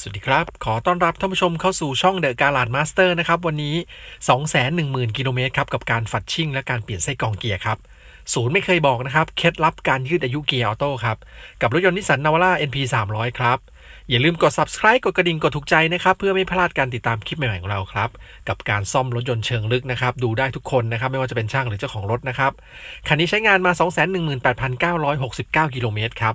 สวัสดีครับ ขอต้อนรับท่านผู้ชมเข้าสู่ช่องเดอะการ a ดมาสเตอร์นะครับ วันนี้ 210,000 กิโลเมตรครับ กับการฝัดชิ่งและการเปลี่ยนไส้กรองเกียร์ครับ ศูนย์ไม่เคยบอกนะครับ เคล็ดลับการยืดอายุเกียร์ออโต้ครับ กับรถยนต์นิสสันนาวาร่า NP 300 ครับ อย่าลืมกด subscribe กดกระดิ่งกดถูกใจนะครับ เพื่อไม่พลาดการติดตามคลิปใหม่ๆของเราครับ กับการซ่อมรถยนต์เชิงลึกนะครับดูได้ทุกคนนะครับไม่ว่าจะเป็นช่างหรือเจ้าของรถนะครับคันนี้ใช้งานมา 218,969 กิโลเมตรครับ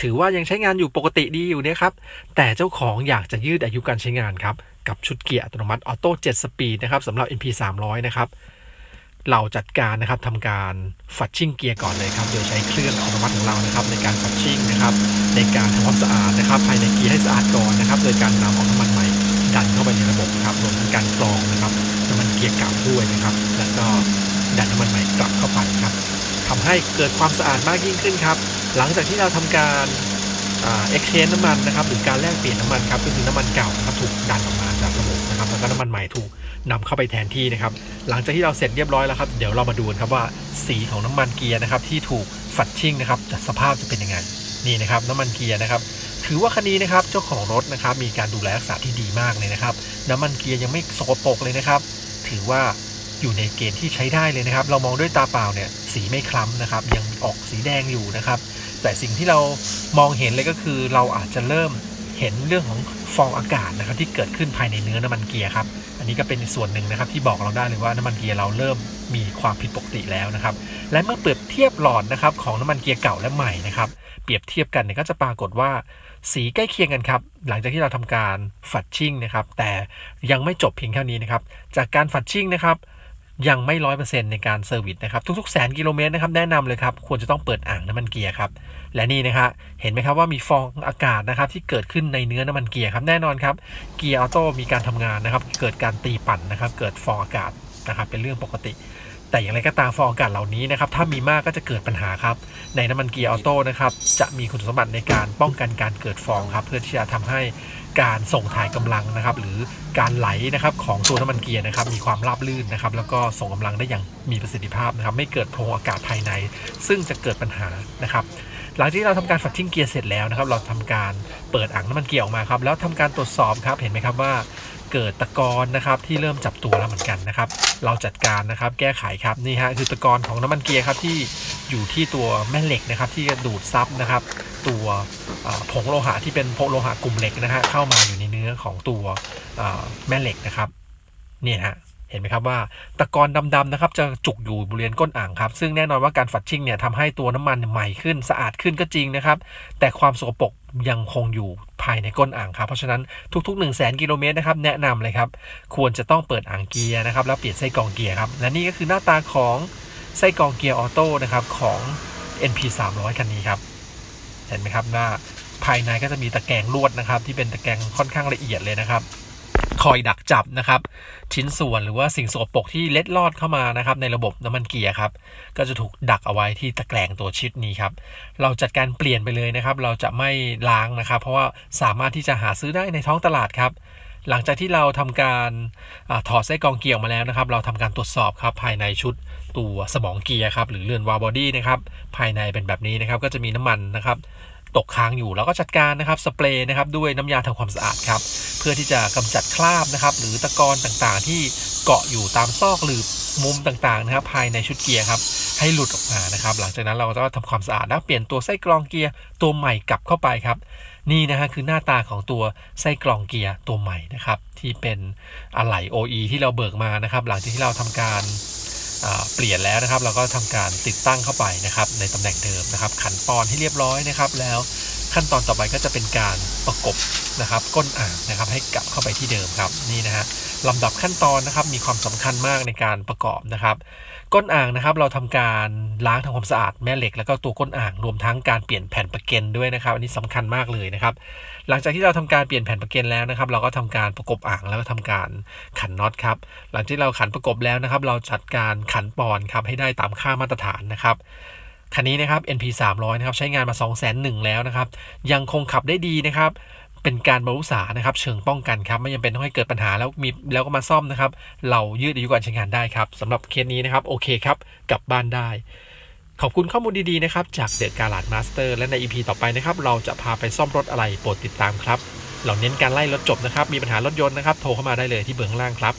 ถือว่ายังใช้งานอยู่ปกติดีอยู่เนี่ยครับ แต่เจ้าของอยากจะยืดอายุการใช้งานครับ กับชุดเกียร์อัตโนมัติออโต้7สปีดนะครับสำหรับ NP 300นะครับเราจัดการนะครับทำการฝัดชิ่งเกียร์ก่อนเลยครับ โดยใช้เครื่องอัตโนมัติของเรานะครับ ในการฝัดชิ่งนะครับ ในการทำความสะอาดนะครับ ภายในเกียร์ให้สะอาดก่อนนะครับ โดยการนำเอาน้ำมันใหม่ดันเข้าไปในระบบครับรวมทั้งการกรองนะครับน้ำมันเกียร์เก่าด้วยนะครับ แล้วก็ดันน้ำมันใหม่กลับเข้าไปครับทำให้เกิดความสะอาดมากยิ่งขึ้นครับ หลังจากที่เราทำการเอ็กชแนนน้ำมันนะครับหรือการแลกเปลี่ยนน้ำมันครับก็คือน้ำมันเก่าครับถูกดันออกมาจากระบบนะครับแล้วก็น้ำมันใหม่ถูกนำเข้าไปแทนที่นะครับ หลังจากที่เราเสร็จเรียบร้อยแล้วครับ เดี๋ยวเรามาดูนครับว่าสีของน้ำมันเกียร์นะครับที่ถูกฝัดชิ่งนะครับจะสภาพจะเป็นยังไงนี่นะครับน้ำมันเกียร์นะครับ ถือว่าคันนี้นะครับเจ้าของรถนะครับมีการดูแลรักษาที่ดีมากเลยนะครับ น้ำมันเกียร์ยังไม่สกปรกเลยนะครับ ถือว่าอยู่ในเกณฑ์ที่ใช้ได้เลยนะครับ เรามองด้วยตาเปล่าเนี่ยสีไม่คล้ำนะครับยัง ออกสีแดงอยู่นะครับ แต่สิ่งที่เรามองเห็นเลยก็คือเราอาจจะเริ่มเห็นเรื่องของฟองอากาศนะครับที่เกิดขึ้นภายในเนื้อน้ำมันเกียร์ครับ อันนี้ก็เป็นส่วนหนึ่งนะครับที่บอกเราได้เลยว่าน้ำมันเกียร์เราเริ่มมีความผิดปกติแล้วนะครับ และเมื่อเปรียบเทียบหลอดนะครับของน้ำมันเกียร์เก่าและใหม่นะครับ เปรียบเทียบกันเนี่ยก็จะปรากฏว่าสีใกล้เคียงกันครับ หลังจากที่เราทำการฝัดชิ่งนะครับ แต่ยังไม่จบเพียงเท่านี้นะครับ จากการฝัดชิ่งนะครับ ยังไม่ร้อยเปอร์เซ็นต์ในการเซอร์วิสนะครับทุกๆแสนกิโลเมตรนะครับแนะนำเลยครับควรจะต้องเปิดอ่างน้ำมันเกียร์ครับและนี่นะครับเห็นไหมครับว่ามีฟองอากาศนะครับที่เกิดขึ้นในเนื้อน้ำมันเกียร์ครับแน่นอนครับเกียร์ออโต้มีการทำงานนะครับเกิดการตีปั่นนะครับเกิดฟองอากาศนะครับเป็นเรื่องปกติ แต่อย่างไรก็ตามฟองอากาศเหล่านี้นะครับถ้ามีมากก็จะเกิดปัญหาครับ ในน้ำมันเกียร์ออโต้นะครับจะมีคุณสมบัติในการป้องกันการเกิดฟองครับ เพื่อที่จะทำให้การส่งถ่ายกำลังนะครับ หรือการไหลนะครับของตัวน้ำมันเกียร์นะครับ มีความราบลื่นนะครับ แล้วก็ส่งกำลังได้อย่างมีประสิทธิภาพนะครับ ไม่เกิดโพรงอากาศภายใน ซึ่งจะเกิดปัญหานะครับ หลังจากที่เราทำการฝัดทิ้งเกียร์เสร็จแล้วนะครับ เราทำการเปิดอ่างน้ำมันเกียร์ออกมาครับแล้วทำการตรวจสอบครับเห็นไหมครับว่า เกิดตะกอนนะครับที่เริ่มจับตัวแล้วเหมือนกันนะครับ เราจัดการนะครับแก้ไขครับนี่ฮะคือตะกอนของน้ำมันเกียร์ครับที่อยู่ที่ตัวแม่เหล็กนะครับที่ดูดซับนะครับตัวผงโลหะที่เป็นผงโลหะกลุ่มเหล็กนะฮะเข้ามาอยู่ในเนื้อของตัวแม่เหล็กนะครับเนี่ยฮะเห็นไหมครับว่าตะกอนดำๆนะครับจะจุกอยู่บริเวณก้นอ่างครับซึ่งแน่นอนว่าการฝัดชิ่งเนี่ยทำให้ตัวน้ำมันใหม่ขึ้นสะอาดขึ้นก็จริงนะครับ แต่ความสกปรก ยังคงอยู่ภายในก้นอ่างครับ เพราะฉะนั้นทุก ๆ 1 0 0 0 0แกิโลเมตรนะครับแนะนำเลยครับ ควรจะต้องเปิดอ่างเกียร์นะครับ แล้วเปลี่ยนไส้กรองเกียร์ครับและนี่ก็คือหน้าตาของไส้กรองเกียร์ออโต้นะครับของ NP 300คันนี้ครับเห็นไหมครับว่าภายในก็จะมีตะแกรงลวดนะครับ ที่เป็นตะแกรงค่อนข้างละเอียดเลยนะครับ คอยดักจับนะครับ ชิ้นส่วนหรือว่าสิ่งสกปรกที่เล็ดลอดเข้ามานะครับ ในระบบน้ำมันเกียร์ครับ ก็จะถูกดักเอาไว้ที่ตะแกรงตัวชิดนี้ครับ เราจัดการเปลี่ยนไปเลยนะครับ เราจะไม่ล้างนะครับ เพราะว่าสามารถที่จะหาซื้อได้ในท้องตลาดครับหลังจากที่เราทำการอถอดไส้กองเกียร์มาแล้วนะครับ เราทำการตรวจสอบครับภายในชุดตัวสมองเกียร์ครับหรือเรือนวาล์บอดี้นะครับภายในเป็นแบบนี้นะครับ ก็จะมีน้ำมันนะครับ ตกค้างอยู่แล้วก็จัดการนะครับสเปรย์นะครับด้วยน้ำยาทำความสะอาดครับเพื่อที่จะกำจัดคราบนะครับหรือตะกอนต่างๆ ที่เกาะอยู่ตามซอกหรือมุมต่างๆนะครับภายในชุดเกียร์ครับให้หลุดออกมานะครับ หลังจากนั้นเราก็ทำความสะอาดแล้วเปลี่ยนตัวไส้กรองเกียร์ตัวใหม่กลับเข้าไปครับ นี่นะฮะคือหน้าตาของตัวไส้กรองเกียร์ตัวใหม่นะครับที่เป็นอะไหล่ OE ที่เราเบิกมานะครับ หลังจากที่เราทำการ เปลี่ยนแล้วนะครับ เราก็ทำการติดตั้งเข้าไปนะครับ ในตำแหน่งเดิมนะครับ ขันปอนให้เรียบร้อยนะครับ แล้ว ขั้นตอนต่อไปก็จะเป็นการประกบนะครับก้นอ่างนะครับให้กลับเข้าไปที่เดิมครับนี่นะฮะลำดับขั้นตอนนะครับมีความสำคัญมากในการประกอบนะครับ ก้นอ่างนะครับเราทำการล้างทำความสะอาดแม่เหล็ก แล้วก็ตัวก้นอ่างรวมทั้งการเปลี่ยนแผ่นประเกนด้วยนะครับ อันนี้สำคัญมากเลยนะครับ หลังจากที่เราทำการเปลี่ยนแผ่นประเกนแล้วนะครับ เราก็ทำการประกบอ่างแล้วก็ทำการขันน็อตครับหลังที่เราขันประกบแล้วนะครับ เราจัดการขันปอนครับให้ได้ตามค่ามาตรฐานนะครับ คันนี้นะครับ NP 300นะครับใช้งานมา2 0 0 0 0แล้วนะครับ ยังคงขับได้ดีนะครับเป็นการบรรลุษานะครับ เชิงป้องกันครับไม่จำเป็นต้องให้เกิดปัญหาแล้วมีแล้วก็มาซ่อมนะครับ เรายืดอายุการใช้งานได้ครับสำหรับเคสนี้นะครับโอเคครับกลับบ้านได้ ขอบคุณข้อมูลดีๆนะครับ จากเดอะการ์ลาดมาสเตอร์และใน EP ต่อไปนะครับ เราจะพาไปซ่อมรถอะไรโปรดติดตามครับเราเน้นการไล่รถจบนะครับ มีปัญหารถยนต์นะครับ โทรเข้ามาได้เลยที่เบอร์ข้างล่างครับ